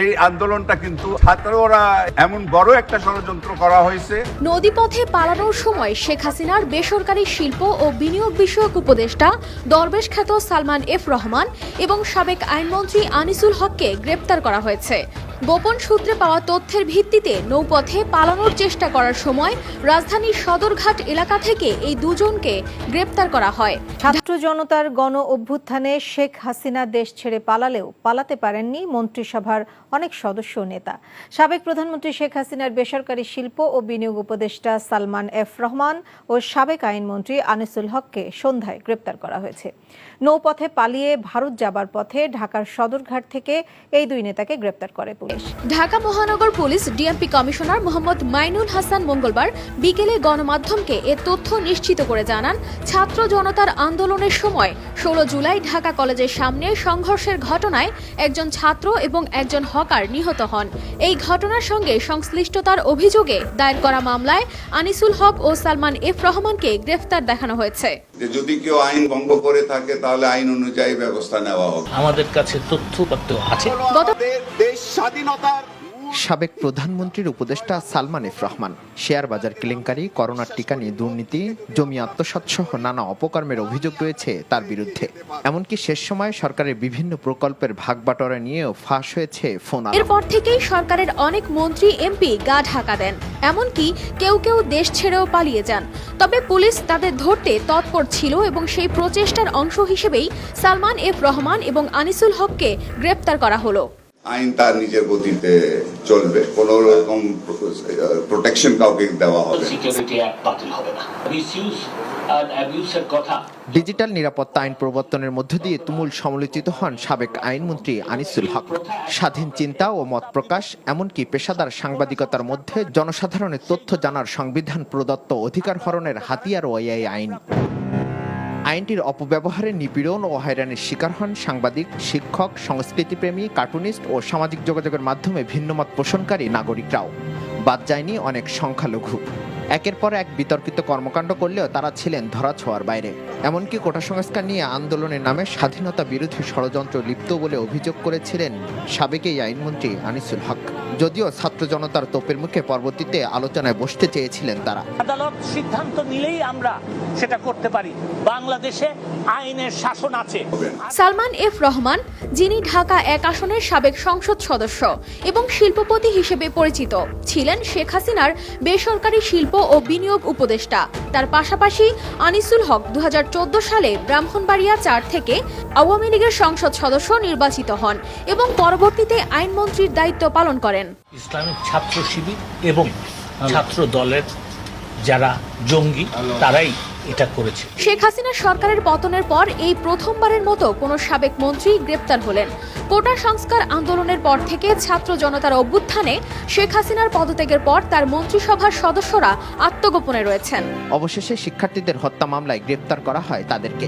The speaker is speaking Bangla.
এই আন্দোলনটা কিন্তু ছাত্ররা এমন বড় একটা ষড়যন্ত্র করা হয়েছে। নদীপথে পালানোর সময় শেখ হাসিনার বেসরকারি শিল্প ও বিনিয়োগ বিষয়ক উপদেষ্টা দরবেশ খ্যাত সালমান এফ রহমান এবং সাবেক আইনমন্ত্রী আনিসুল হককে গ্রেপ্তার করা হয়েছে। গোপন সূত্রে পাওয়া তথ্যের ভিত্তিতে নৌপথে পালানোর চেষ্টা করার সময় রাজধানীর সদরঘাট এলাকা থেকে এই দুজনকে গ্রেপ্তার করা হয়। ছাত্র জনতার গণ অভ্যুত্থানে শেখ হাসিনা দেশ ছেড়ে পালালেও পালাতে পারেননি মন্ত্রিসভার অনেক সদস্য নেতা। সাবেক প্রধানমন্ত্রী শেখ হাসিনার বেসরকারি শিল্প ও বিনিয়োগ উপদেষ্টা সালমান এফ রহমান ও সাবেক আইনমন্ত্রী আনিসুল হককে সন্ধ্যায় গ্রেপ্তার করা হয়েছে। নৌপথে পালিয়ে ভারত যাবার পথে ঢাকার সদরঘাট থেকে এই দুই নেতাকে গ্রেপ্তার করে পুলিশ। ঢাকা মহানগর police DMP commissioner Mohammad Mainul Hasan মঙ্গলবার বিকেলে গণমাধ্যমকে এ তথ্য নিশ্চিত করে জানান ছাত্র জনতার আন্দোলনের সময় ষোলো জুলাই ঢাকা কলেজের সামনে সংঘর্ষের ঘটনায় একজন ছাত্র এবং একজন হকার নিহত হন। এই ঘটনার সঙ্গে সংশ্লিষ্টতার অভিযোগে দায়ের করা মামলায় আনিসুল হক ও সালমান এফ রহমানকে গ্রেফতার দেখানো হয়েছে। যদি কেউ আইন ভঙ্গ করে থাকে তাহলে আইন অনুযায়ী ব্যবস্থা নেওয়া হবে। আমাদের কাছে তথ্যপত্র আছে। দেশ স্বাধীনতার সাবেক প্রধানমন্ত্রীর উপদেষ্টা সালমান এফ রহমান শেয়ার বাজার কেলেঙ্কারি করোনার টিকা নিয়ে দুর্নীতি জমি আত্মসাৎ সহ নানা অপকর্মের অভিযোগ রয়েছে তার বিরুদ্ধে। এমনকি শেষ সময়ে সরকারের বিভিন্ন প্রকল্পের ভাগবাটোয়ারা নিয়েও ফাঁস হয়েছে ফোন এরপর থেকেই সরকারের অনেক মন্ত্রী এমপি গা ঢাকা দেন। এমনকি কেউ কেউ দেশ ছেড়েও পালিয়ে যান। তবে পুলিশ তাদের ধরতে তৎপর ছিল এবং সেই প্রচেষ্টার অংশ হিসেবেই সালমান এফ রহমান এবং আনিসুল হককে গ্রেপ্তার করা হলো। আইন তার নিজের গতিতে চলবে। কোন রকম প্রোটেকশন কাউকে দেওয়া হবে না। সিকিউরিটি অ্যাক্ট বাতিল হবে না। মিসইউজ আর অ্যাবিউসের কথা। ডিজিটাল নিরাপত্তা আইন প্রবর্তনের মধ্য দিয়ে তুমুল সমালোচিত হন সাবেক আইনমন্ত্রী আনিসুল হক। স্বাধীন চিন্তা ও মত প্রকাশ এমনকি পেশাদার সাংবাদিকতার মধ্যে জনসাধারণের তথ্য জানার সংবিধান প্রদত্ত অধিকার হরণের হাতিয়ার ও এই আইন। আইনটির অপব্যবহারে নিপীড়ন ও হয়রানির শিকার হন সাংবাদিক, শিক্ষক, সংস্কৃতিপ্রেমী, কার্টুনিস্ট ও সামাজিক যোগাযোগের মাধ্যমে ভিন্নমত পোষণকারী নাগরিকরাও। বাদ যায়নি অনেক সংখ্যালঘু। একের পর এক বিতর্কিত কর্মকাণ্ড করলেও তারা ছিলেন ধরাছোঁয়ার বাইরে। এমনকি কোটা সংস্কার নিয়ে আন্দোলনের নামে স্বাধীনতা বিরোধী ষড়যন্ত্র লিপ্ত বলে অভিযোগ করেছিলেন সাবেক এই আইনমন্ত্রী আনিসুল হক। যদিও ছাত্র জনতার তোপের মুখে পরবর্তীতে আলোচনায় বসতে চেয়েছিলেন তারা। আদালত সিদ্ধান্ত নিলেই আমরা সেটা করতে পারি। বাংলাদেশে আইনের শাসন আছে। সালমান এফ রহমান যিনি ঢাকা এক আসনের সাবেক সংসদ সদস্য এবং শিল্পপতি হিসেবে পরিচিত ছিলেন শেখ হাসিনার বেসরকারি শিল্প ও বিনিয়োগ উপদেষ্টা। তার পাশাপাশি আনিসুল হক দু হাজার চোদ্দ সালে ব্রাহ্মণবাড়িয়া চার থেকে আওয়ামী লীগের সংসদ সদস্য নির্বাচিত হন এবং পরবর্তীতে আইনমন্ত্রীর দায়িত্ব পালন করেন। ইসলামিক ছাত্র শিবির এবং ছাত্র দলের যারা জঙ্গি তারাই এটা করেছে। শেখ হাসিনা সরকারের পতনের পর এই প্রথমবারের মতো কোনো সাবেক মন্ত্রী গ্রেপ্তার হলেন। কোটা সংস্কার আন্দোলনের পর থেকে ছাত্র জনতার অভ্যুত্থানে শেখ হাসিনার পদত্যাগের পর তার মন্ত্রিসভার সদস্যরা আত্মগোপনে রয়েছেন। অবশেষে শিক্ষার্থীদের হত্যা মামলায় গ্রেপ্তার করা হয় তাদেরকে।